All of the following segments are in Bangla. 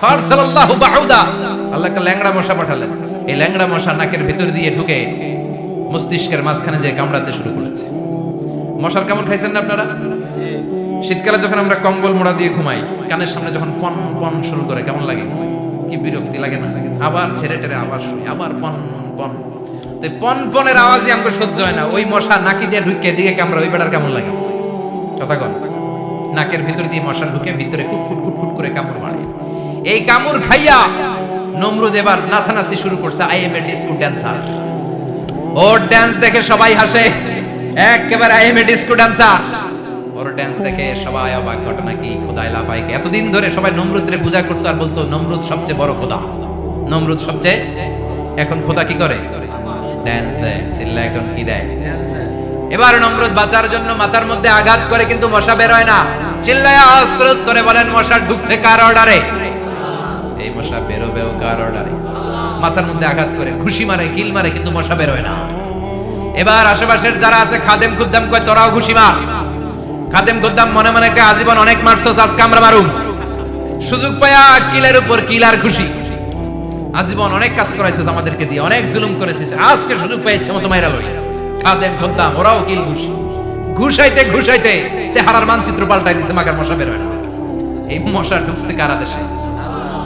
ফারসালাল্লাহু বাউদা। আল্লাহ একটা ল্যাংড়া মশা পাঠালেন। এই ল্যাংড়া মশা নাকের ভিতর দিয়ে ঢুকে মস্তিষ্কের মাঝখানে যে কামড়াতে শুরু করেছে। মশার কামড় খাইছেন না আপনারা? শীতকালে যখন আমরা কম্বল মোড়া দিয়ে ঘুমাই, কানের সামনে যখন পন পন শুরু করে, কেমন লাগে? কি বিরক্তি লাগে না? আবার ছেড়ে টেরে আবার শুই, আবার পন পন। তো পন পনেরো আওয়াজই আমাকে সহ্য হয় না। ওই মশা নাকি দিয়ে ঢুকে দিকে কামড়া, ওই বেটার কেমন লাগে? কথা কন। নাকের ভিতর দিয়ে মশা ঢুকে, ভিতরে কুট কুট কুট কুট করে কামড় মারে। এই কামড় খাইয়া নমরুদ এবার নাচানাচি শুরু করছে I am a disco dancer or dance দেখে সবাই হাসে। একেবারে I am a disco dancer or dance দেখে সবাই অবাক। ঘটনা কি? খোদাই লাফাই এতদিন ধরে সবাই নমরুদরে পূজা করতো আর বলতো, নমরুদ সবচেয়ে বড় খোদা। নমরুদ সবচেয়ে এখন খোদা কি করে? ড্যান্স দেয়। চিল্লা এখন কি দেয়? এবার নমরুদ বাঁচার জন্য মাথার মধ্যে আঘাত করে, কিন্তু মশা বের হয় না। চিল্লায় আওয়াজ করে বলেন, মশা ঢুকছে কার অর্ডারে মশা বেরোবেও কার অর্ডারে মাথার মধ্যে আঘাত করে খুশি মারে কিল মারে, কিন্তু মশা বের হয় না। এবার আশেপাশের যারা আছে, খাদেম খুদ্দাম কয়, তোরাও খুশি মার। খাদেম খুদ্দাম মনে মনে কয়, আজীবন অনেক মারছস, আজকে আমরা মারুম। সুযোগ পায়া কিলের উপর কিল আর খুশি আজীবন অনেক কাজ করাইছিস আমাদেরকে দিয়ে, অনেক জুলুম করেছিস, আজকে সুযোগ পেয়েছে মতো মাইরা লই। খাদেম খুদ্দাম, ওরাও কিল খুশি ঘুষাইতে ঘুষাইতে চেহারার মানচিত্র পাল্টাই দিছে, মাগার মশা বের হয় না। এই মশা ঢুকছে কারা দেশে?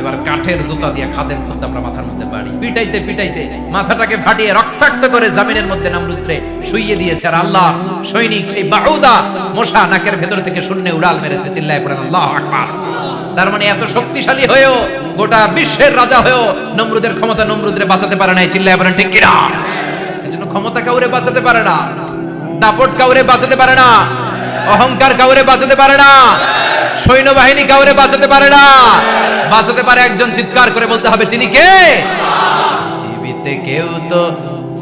এবার কাঠের জুতা দিয়ে খাদেম খুদ্দামরা মাথার মধ্যে বাড়ি। পিটাইতে পিটাইতে মাথাটাকে ফাটিয়ে রক্তাক্ত করে জামিনের মধ্যে নামরুদ্রে শুইয়ে দিয়েছে আর আল্লাহ, সৈনিক সেই বাহুদা মশা নাকের ভেতর থেকে শূন্য উড়াল মেরেছে, চিল্লায় পড়েন আল্লাহ আকবার। তার মানে এত শক্তিশালী হয়েও গোটা বিশ্বের রাজা হয়েও নমরুদের ক্ষমতা নমরুদরে বাঁচাতে পারে নাই, চিল্লায় পড়েন, ঠিক কিনা? এজন্য ক্ষমতা কাউরে বাঁচাতে পারে না, দাপট কাউরে বাঁচাতে পারে না, অহংকার কাউরে বাঁচাতে পারে না। সৈন্যবাহিনী কাউরে বাঁচাতে পারে না। বাঁচাতে পারে একজন চিৎকার করে বলতে হবে, তিনি কে? পৃথিবীতে কেউ তো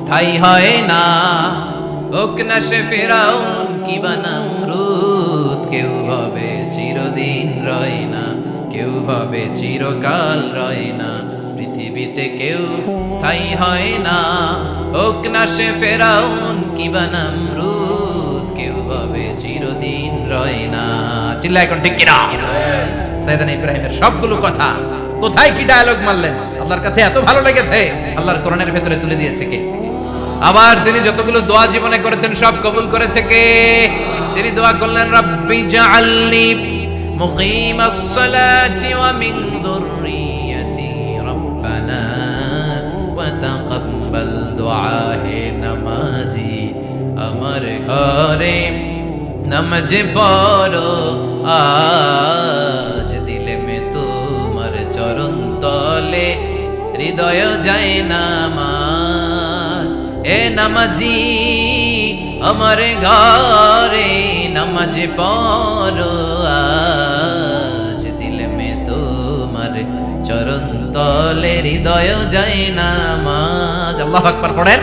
স্থায়ী হয় না। সে ফেরাউন কি বানামরুদ কেউ ভাবে চিরদিন রয় না, কেউ ভাবে চিরকাল রয় না। পৃথিবীতে কেউ স্থায়ী হয় না। হোক না সে ফেরাউন কি বানামরুদ কেউ ভাবে চিরদিন রয় না? চিল্লা এখন ঠিক কিনা? সাইদান ইব্রাহিমের সবগুলো কথা। কোথায় কি ডায়লগ মারলেন? আল্লাহর কাছে এত ভালো লেগেছে। আল্লাহর কোরআনের ভেতরে তুলে দিয়েছে কে? আবার তিনি যতগুলো দোয়া জীবনে করেছেন, সব কবুল করেছে কে? তিনি দোয়া করলেন, রাব্বি জাআলনি মুকিমাস সালাতি ওয়া মিন যুররিয়াতি রব্বানা ওয়া তাকাব্বাল দুআ আমার ঘরে নামাজ পড়ো আজ দিলে মে তোমার চরণ তলে হৃদয় যায় নামাজ এ নামাজি আমার ঘরে নামাজ পড়ো আজ দিলে মে তোমার চরণ তলে হৃদয় যায় নামাজ আল্লাহ আকবার পড়েন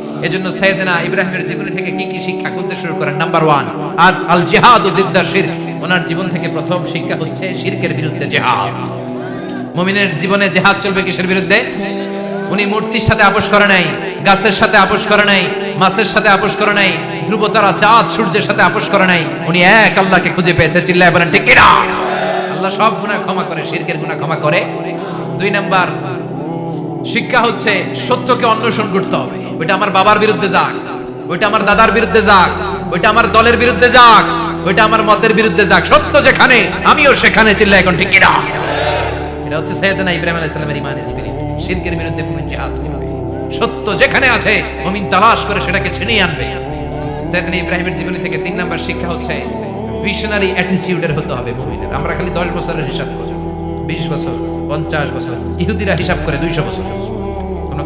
এজন্য সাইয়েদনা ইব্রাহিমের জীবনী থেকে কি কি শিক্ষা করতে শুরু করেন? নাম্বার ওয়ান আল আল জিহাদ দিদ্দা শিরক। ওনার জীবন থেকে প্রথম শিক্ষা হচ্ছে শিরকের বিরুদ্ধে জিহাদ। মুমিনের জীবনে জিহাদ চলবে কিসের বিরুদ্ধে? উনি মূর্তির সাথে আপোষ করে নাই, গাছের সাথে আপোষ করে নাই, মাছের সাথে আপোষ করে নাই, ধ্রুবতারা চাঁদ, সূর্যের সাথে আপোষ করে নাই। উনি এক আল্লাহকে খুঁজে পেয়েছে, চিল্লায় বলেন, ঠিক কিনা? আল্লাহ সব গুনাহ ক্ষমা করে, শিরকের গুনাহ ক্ষমা করে। দুই নাম্বার, শিক্ষা হচ্ছে সত্যকে অন্বেষণ করতে হবে। ওইটা আমার বাবার বিরুদ্ধে যাক, ওইটা আমার দাদার বিরুদ্ধে যাক, ওইটা আমার দলের বিরুদ্ধে যাক, ওইটা আমার মতের বিরুদ্ধে যাক। সত্য যেখানে, আমিও সেখানে চিল্লা এখন ঠিক কিনা এটা হচ্ছে সৈয়দনা ইব্রাহিম আলাইহিস সালামের ঈমান স্পিরিট। শিরকের বিরুদ্ধে মুমিন জিহাদ করবে। সত্য যেখানে আছে, মুমিন তালাশ করে সেটাকে ছিনিয়ে আনবে। সৈয়দনা ইব্রাহিমের জীবনী থেকে তিন নাম্বার শিক্ষা হচ্ছে ভিশনারি অ্যাটিটিউডের হতে হবে মুমিনের। আমরা খালি দশ বছরের হিসাব করি, বিশ বছর, পঞ্চাশ বছর, ইহুদিরা হিসাব করে দুইশো বছর। কোনো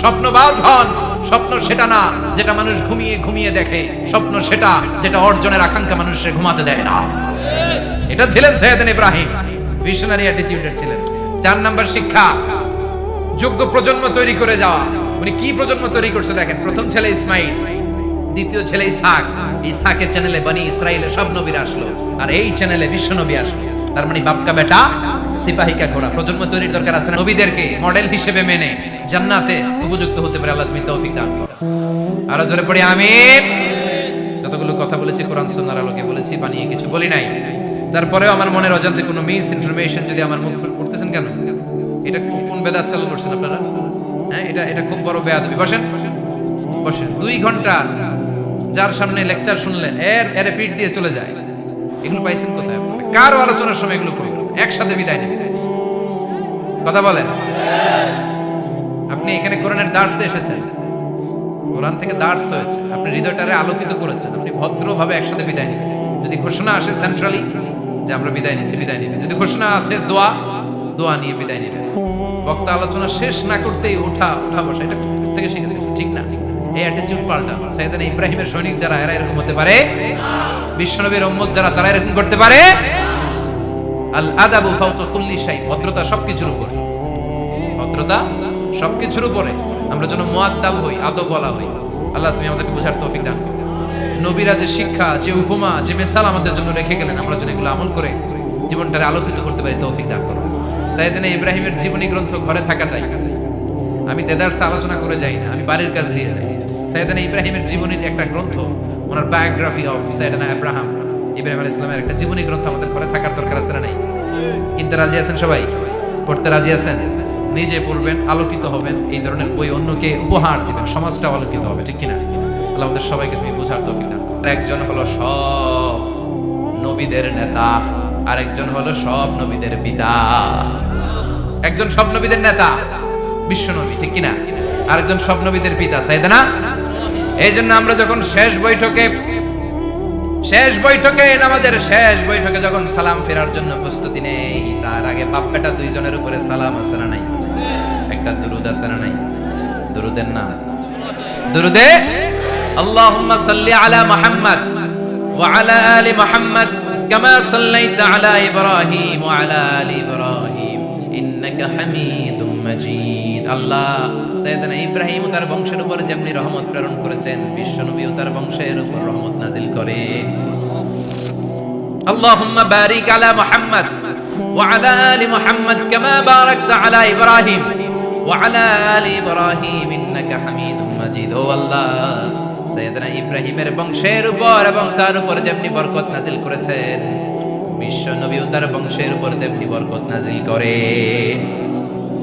স্বপ্নবাজ হন। স্বপ্ন সেটা না, যেটা মানুষ ঘুমিয়ে ঘুমিয়ে দেখে। স্বপ্ন সেটা, যেটা অর্জনের আকাঙ্ক্ষা মানুষের ঘুমাতে দেয় না। এটা ছিলেন সৈয়দ ইব্রাহিম। ভিশনারি অ্যাটিটিউডের ছিলেন। চার নাম্বার শিক্ষা, যোগ্য প্রজন্ম তৈরি করে যাওয়া। উনি কি প্রজন্ম তৈরি করছে দেখেন? প্রথম ছেলে ইসমাইল, দ্বিতীয় ছেলে ইসাক ইসাকের চ্যানেলে বানি ইসরায়েলের সব নবীরা আসলো। আর এই চ্যানেলে বিশ্ব নবী আসলো। তার মানে বাপকা বেটা সিপাহিকা ঘোড়া প্রজন্ম তৈরির দরকার আছে? নবীদেরকে মডেল হিসেবে মেনে জান্নাতে উপযুক্ত হতে পারে। আল্লাহ তুমি তৌফিক দান করো। আরও জোরে পড়ি, আমিন। যতগুলো কথা বলেছি, কোরআন, সুন্নাহর আলোকে বলেছি, বানিয়ে কিছু বলি নাই। তারপরেও আমার মনের অজান্তে কোনো মিস ইনফরমেশন যদি আমার মুখ করতেছেন কেন? এটা কোন- বেদাত চালু করছেন আপনারা? হ্যাঁ এটা এটা খুব বড় বেয়াদবি। বসেন। বসেন। দুই ঘণ্টা যার সামনে লেকচার শুনলেন, এর এর পিঠ দিয়ে চলে যায়। এগুলো পাইছেন কোথায়? কার আলোচনার সময় এগুলো করবেন একসাথে বিদায় নেবেন কথা বলেন। আপনি এখানে কোরআনের দার্সে এসেছেন। কোরআন থেকে দার্স হয়েছে। আপনি হৃদয়টারে আলোকিত করেছেন। আপনি ভদ্রভাবে একসাথে বিদায় নেবেন। যদি ঘোষণা আসে সেন্ট্রালি যে আমরা বিদায় নিচ্ছি, বিদায় নেবেন। যদি ঘোষণা আছে দোয়া দোয়া নিয়ে বিদায় নেবেন। বক্তা আলোচনা শেষ না করতেই ওঠা ওঠা বসা, এটা থেকে শিখেছে ঠিক না। এই অ্যাটিটিউড পাল্টা। সাইদানা ইব্রাহিমের সৈনিক যারা, এরা এরকম হতে পারে। বিশ্বনবীর উম্মত যারা, তারা এরকম করতে পারে। আল আদাবু ফাউকা কুল্লি শাই, ভদ্রতা সবকিছুর উপর। ভদ্রতা সবকিছুর উপরে। আমরা যেন হই, আদব বলা হই। আল্লাহ, তুমি আমাদেরকে বোঝার তৌফিক দান করো। নবীরা যে শিক্ষা, যে উপমা, যে মেসাল আমাদের জন্য রেখে গেলেন, আমরা যেন এগুলো আমল করে জীবনটারে আলোকিত করতে পারি, তৌফিক দান করো। সাইয়েদিনা ইব্রাহিমের জীবনী গ্রন্থ ঘরে থাকা যায়। আমি দেদারসে আলোচনা করে যাই না, আমি বাড়ির কাজ দিয়ে যাই। সাইয়েদিনা ইব্রাহিমের জীবনীর একটা গ্রন্থ, ওনার biography of Sayyidina Ibrahim Ibrahim আলাইহিস সালামের একটা জীবনী গ্রন্থ আমাদের ঘরে থাকার দরকার আছে না নাই? কিনতে রাজি আছেন সবাই? পড়তে রাজি আছেন? নিজে পড়বেন, আলোকিত হবেন, এই ধরনের বই অন্যকে উপহার দিবেন সমাজটা আলোকিত হবে, ঠিক কিনা? আল্লাহ আমাদের সবাইকে তুমি বোঝার তৌফিক দান একজন হলো সব নবীদের নেতা, আরেকজন হলো সব নবীদের পিতা। একজন সব নবীদের নেতা, বিশ্ব নবী, ঠিক কিনা? আরেকজন সব নবীদের পিতা, সাইদা না? এই জন্য আমরা যখন শেষ বৈঠকে শেষ বৈঠকে, নামাজের শেষ বৈঠকে যখন সালাম ফেরার জন্য প্রস্তুতি নেই, তার আগে বাপ বেটা দুইজনের উপরে সালাম না নাই? একটা দুরুদ না নাই? দুরুদের নাম দুরুদে? আল্লাহুম্মা সাল্লি আলা মুহাম্মদ ওয়া আলা আলি মুহাম্মদ কামা সাল্লাইতা আলা ইব্রাহিম ওয়া আলা আলি ইন্নাকা হামিদুম মাজিদ। আল্লাহ সৈয়দানা ইব্রাহিম তার বংশের উপর যেমনি রহমত প্রেরণ করেছেন, বিশ্বনবীও তার বংশের উপর রহমত নাজিল করে। আল্লাহুম্মা বারিক আলা মুহাম্মদ ওয়া আলা আলি মুহাম্মদ কামা বারাকতা আলা ইব্রাহিম ওয়া আলা আলি ইব্রাহিম ইন্নাকা হামিদুম মাজিদ। ও আল্লাহ, সৈয়দনা ইব্রাহিমের বংশের উপর এবং তার উপর যেমনি বরকত নাজিল করেছেন বিশ্ব নবীও তার বংশের উপর তেমনি বরকত নাজিল করে।